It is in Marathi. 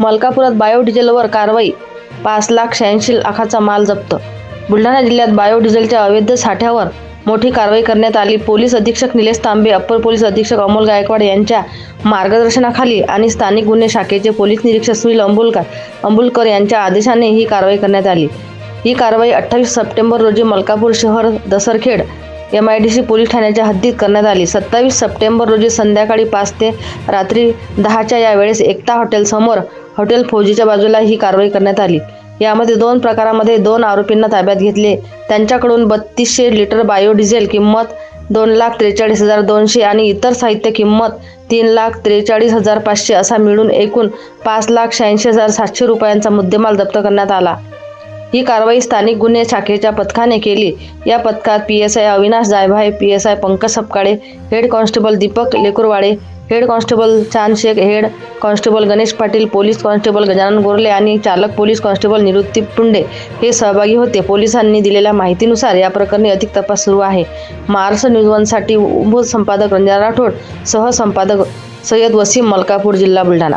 मलकापुरात बायोडिझेलवर कारवाई. पाच लाख शहाऐंशी लाखाचा माल जप्त. बुलढाणा जिल्ह्यात बायोडिझेलच्या अवैध साठ्यावर मोठी कारवाई करण्यात आली. पोलीस अधीक्षक निलेश तांबे अप्पर पोलीस अधीक्षक अमोल गायकवाड यांच्या मार्गदर्शनाखाली आणि स्थानिक गुन्हे शाखेचे पोलीस निरीक्षक सुनील अंबुलकर अंबुलकर यांच्या आदेशाने ही कारवाई करण्यात आली. ही कारवाई अठ्ठावीस सप्टेंबर रोजी मलकापूर शहर Dasarkhed M I D C police ठाण्याच्या हद्दीत करण्यात आली. सत्तावीस सप्टेंबर रोजी संध्याकाळी पाच ते रात्री दहाच्या या वेळेस एकता हॉटेलसमोर हॉटेल फौजीच्या बाजूला ही कारवाई करण्यात आली. यामध्ये दोन प्रकारामध्ये दोन आरोपींना ताब्यात घेतले. त्यांच्याकडून बत्तीसशे लिटर बायोडिझेल किंमत दोन लाख त्रेचाळीस हजार दोनशे आणि इतर साहित्य किंमत तीन लाख त्रेचाळीस हजार पाचशे असा मिळून एकूण पाच लाख शहाऐंशी हजार सातशे रुपयांचा मुद्देमाल जप्त करण्यात आला. ही कारवाई स्थानिक गुन्हे शाखेच्या पथकाने केली. या पथकात P S I Avinash Jaybhay P S I Pankaj Sapkale head constable Deepak Lekurwade head constable Chand Shaikh head constable Ganesh Patil police constable Gajanan Gorle आणि चालक पोलीस कॉन्स्टेबल निवृत्ती पुंडे हे सहभागी होते. पोलिसांनी दिलेल्या माहितीनुसार या प्रकरणी अधिक तपास सुरू आहे. महाराष्ट्र न्यूज वनसाठी उपसंपादक रंजना राठोड सहसंपादक सय्यद वसीम मलकापूर जिल्हा बुलढाणा.